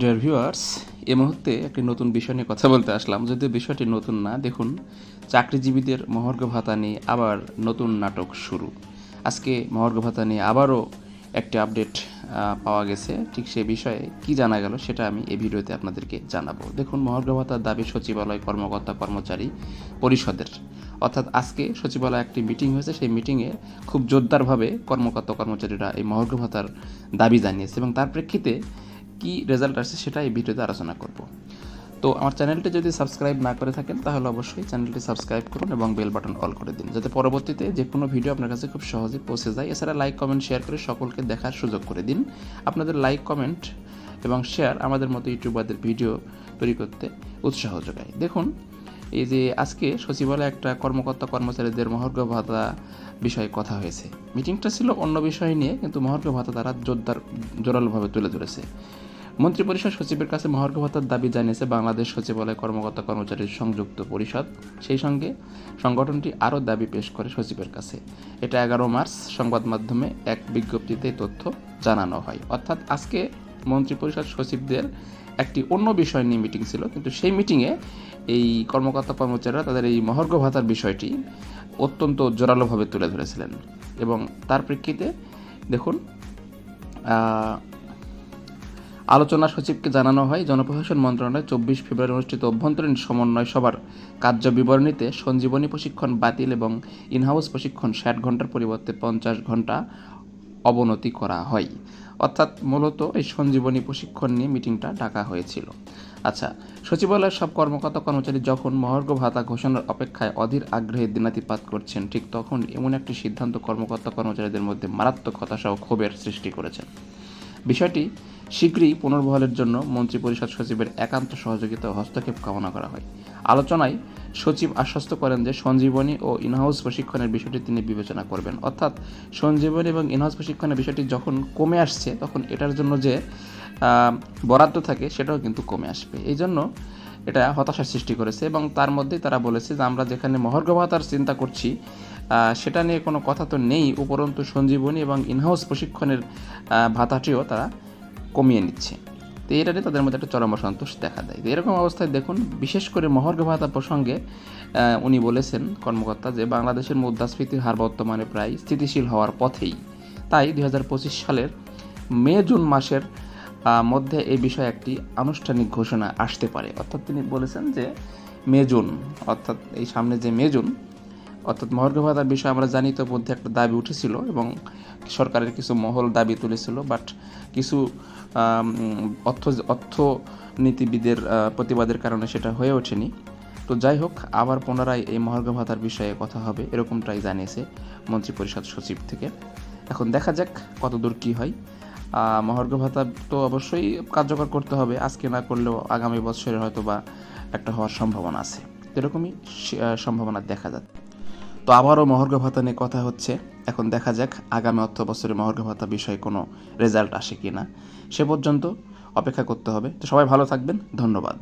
Dear viewers এই মুহূর্তে একটি নতুন বিষয় নিয়ে কথা বলতে আসলাম। যদিও বিষয়টি নতুন না, দেখুন, চাকরিজীবীদের মহর্ঘ ভাতা নিয়ে আবার নতুন নাটক শুরু। আজকে মহর্ঘ ভাতা নিয়ে আবারও একটি আপডেট পাওয়া গেছে। ঠিক সে বিষয়ে কি জানা গেল সেটা আমি এই ভিডিওতে আপনাদেরকে জানাব। দেখুন, মহর্ঘ ভাতার দাবি সচিবালয় কর্মকর্তা কর্মচারী পরিষদের। অর্থাৎ আজকে সচিবালয়ে একটি মিটিং হয়েছে। সেই মিটিংয়ে খুব জোরদারভাবে কর্মকর্তা কর্মচারীরা এই মহর্ঘ ভাতার দাবি জানিয়েছে এবং তার প্রেক্ষিতে কি রেজাল্ট আসছে সেটা এই ভিডিওতে আলোচনা করব। তো আমার চ্যানেলটি যদি সাবস্ক্রাইব না করে থাকেন, তাহলে অবশ্যই চ্যানেলটি সাবস্ক্রাইব করুন এবং বেল বাটন অল করে দিন, যাতে পরবর্তীতে যে কোনো ভিডিও আপনার কাছে খুব সহজে পৌঁছে যায়। এছাড়া লাইক কমেন্ট শেয়ার করে সকলকে দেখার সুযোগ করে দিন। আপনাদের লাইক কমেন্ট এবং শেয়ার আমাদের মতো ইউটিউবারদের ভিডিও তৈরি করতে উৎসাহ যোগায়। দেখুন, এই যে আজকে সচিবালয়ে একটা কর্মকর্তা কর্মচারীদের মহর্ঘ ভাতা বিষয়ে কথা হয়েছে। মিটিংটা ছিল অন্য বিষয় নিয়ে, কিন্তু মহর্ঘ ভাতা তারা জোরদার, জোরালোভাবে তুলে ধরেছে। মন্ত্রিপরিষদ সচিবের কাছে মহর্ঘ ভাতার দাবি জানিয়েছে বাংলাদেশ সচিবালয় কর্মকর্তা কর্মচারীর সংযুক্ত পরিষদ। সেই সঙ্গে সংগঠনটি আরও দাবি পেশ করে সচিবের কাছে। এটা এগারো মার্চ, সংবাদ মাধ্যমে এক বিজ্ঞপ্তিতে তথ্য জানানো হয়। অর্থাৎ আজকে মন্ত্রিপরিষদ সচিবদের একটি অন্য বিষয় নিয়ে মিটিং ছিল, কিন্তু সেই মিটিংয়ে এই কর্মকর্তা কর্মচারীরা তাদের এই মহর্ঘ ভাতার বিষয়টি অত্যন্ত জোরালোভাবে তুলে ধরেছিলেন। এবং তার প্রেক্ষিতে দেখুন আলোচনা সচিবকে জানানো হয়, জনপ্রশাসন মন্ত্রণালয় চব্বিশ ফেব্রুয়ারি অনুষ্ঠিত অভ্যন্তরীণ সমন্বয় সভার কার্য বিবরণীতে সঞ্জীবনী প্রশিক্ষণ বাতিল এবং ইনহাউস প্রশিক্ষণ ষাট ঘণ্টার পরিবর্তে পঞ্চাশ ঘণ্টা অবনতি করা হয়। অর্থাৎ মূলত এই সঞ্জীবনী প্রশিক্ষণ নিয়ে মিটিংটা ডাকা হয়েছিল। আচ্ছা সচিবালয়ের সব কর্মকর্তা কর্মচারী যখন মহর্ঘ ভাতা ঘোষণার অপেক্ষায় অধীর আগ্রহে দিনাতিপাত করছেন, ঠিক তখন এমন একটি সিদ্ধান্ত কর্মকর্তা কর্মচারীদের মধ্যে মারাত্মক হতাশা ও ক্ষোভের সৃষ্টি করেছেন বিষয়টি শীঘ্রই পুনর্বহালের জন্য মন্ত্রিপরিষদ সচিবের একান্ত সহযোগিতা হস্তক্ষেপ কামনা করা হয়। আলোচনায় সচিব আশ্বস্ত করেন যে সঞ্জীবনী ও ইনহাউস প্রশিক্ষণের বিষয়টি তিনি বিবেচনা করবেন। অর্থাৎ সঞ্জীবনী এবং ইনহাউস প্রশিক্ষণের বিষয়টি যখন কমে আসছে, তখন এটার জন্য যে বরাদ্দ থাকে, সেটাও কিন্তু কমে আসবে। এই জন্য এটা হতাশার সৃষ্টি করেছে এবং তার মধ্যেই তারা বলেছে যে, আমরা যেখানে মহর্গভাতার চিন্তা করছি সেটা নিয়ে কোনো কথা তো নেই। উপরন্তু সঞ্জীবনী এবং ইনহাউস প্রশিক্ষণের ভাতাটিও তারা কমিয়ে নিচ্ছে। তো এটা নিয়ে তাদের মধ্যে একটা চরম অসন্তোষ দেখা দেয়। তো এরকম অবস্থায় দেখুন, বিশেষ করে মহর্ঘ ভাতা প্রসঙ্গে উনি বলেছেন কর্মকর্তা যে বাংলাদেশের মুদ্রাস্ফীতির হার বর্তমানে প্রায় স্থিতিশীল হওয়ার পথেই। তাই দু হাজার পঁচিশ সালের মে, জুন মাসের মধ্যে এই বিষয়ে একটি আনুষ্ঠানিক ঘোষণা আসতে পারে। অর্থাৎ তিনি বলেছেন যে মে, জুন, অর্থাৎ এই সামনে যে মে, জুন অর্থাৎ মহর্ঘ ভাতার বিষয়ে আমরা জানি তো মধ্যে একটা দাবি উঠেছিল এবং সরকারের কিছু মহল দাবি তুলেছিল বাট কিছু অর্থ অর্থনীতিবিদের প্রতিবাদের কারণে সেটা হয়ে ওঠেনি। তো যাই হোক, আবার পুনরায় এই মহর্ঘ ভাতার বিষয়ে কথা হবে, এরকমটাই জানিয়েছে মন্ত্রিপরিষদ সচিব থেকে। এখন দেখা যাক কতদূর কী হয়। মহার্ঘ ভাতা তো অবশ্যই কার্যকর করতে হবে, আজকে না করলেও আগামী বছরে হয়তো বা একটা হওয়ার সম্ভাবনা আছে। এরকমই সম্ভাবনা দেখা যাচ্ছে। তো আবারও মহর্ঘ ভাতা নিয়ে কথা হচ্ছে। এখন দেখা যাক আগামী অর্থ বছরে মহর্ঘ ভাতা বিষয়ে কোনো রেজাল্ট আসে কি না সে পর্যন্ত অপেক্ষা করতে হবে। তো সবাই ভালো থাকবেন। ধন্যবাদ।